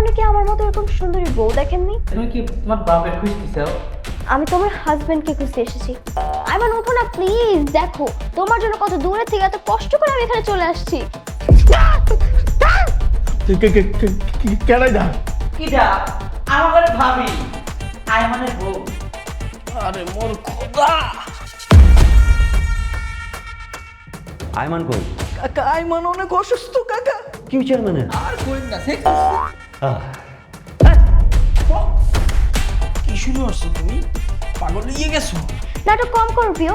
কখনো কি আমার মতো এরকম সুন্দরী বউ দেখেননি? তুমি কি তোমার বাপের খুঁজতে চাও আমি তোমার হাজবেন্ডকে খুঁজতে এসেছি। আইমান ওঠো না প্লিজ দেখো তোমার জন্য কত দূরে থেকে এত কষ্ট করে আমি এখানে চলে আসছি। কেনাই দা কিটা আমার ঘরে ভাবি আয় মানে বউ। আরে মোর খোদা! আয়মান কই? কাকা আইমান অনেক অসুস্থ কাকা। কি চেয়ারম্যানের? আর কই না সে কি শুরু করছ তুমি? পাগল নিয়ে গেছো? নাটক কম করো প্রিয়।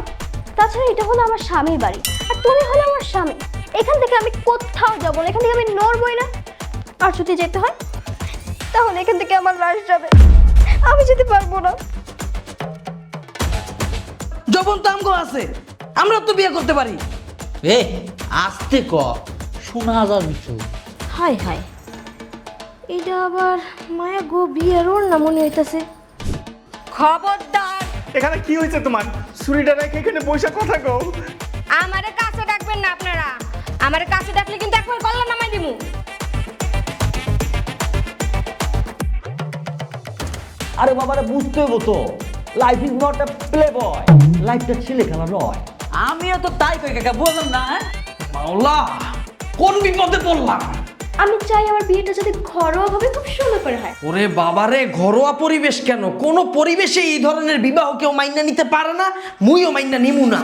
তাছাড়া এটা হলো আমার স্বামীর বাড়ি। আর তুমি হলো আমার স্বামী। এখান থেকে আমি কোথাও যাব না। এখান থেকে আমি নড়বই না। আর যদি যেতে হয় তাহলে এখান থেকে আমার লাশ যাবে। আমি যেতে পারব না। যখন তো আমগো আছে। আমরা তো বিয়ে করতে পারি। এ আস্তে ক। শোনা বিষয় হাই হাই এটা আবার মায়া গো বিয়ের ওর না মনে হইতাছে। খবরদার! এখানে কি হয়েছে তোমার? ছুরিটা রেখে এখানে বৈশা কথা কও। আমারে কাছে ডাকবেন না আপনারা। আমারে কাছে ডাকলে কিন্তু একবার কল্লা নামাই দিমু। আরে বাবারে বুঝতে হইব তো। Life is not a play boy লাইফটা ছেলে খেলা নয়। আমিও তো তাই কই কাকা বললাম না হ্যাঁ? মাওলা কোন বিপদে পড়লাম আমি চাই আমার বিয়েটা যাতে ঘরোয়া ভাবে খুব সুন্দর করে হয়। ওরে বাবারে, ঘরোয়া পরিবেশ কেন? কোনো পরিবেশে এই ধরনের বিবাহ কেউ মাইনা নিতে পারে না, মুইও মাইনা নিমু না।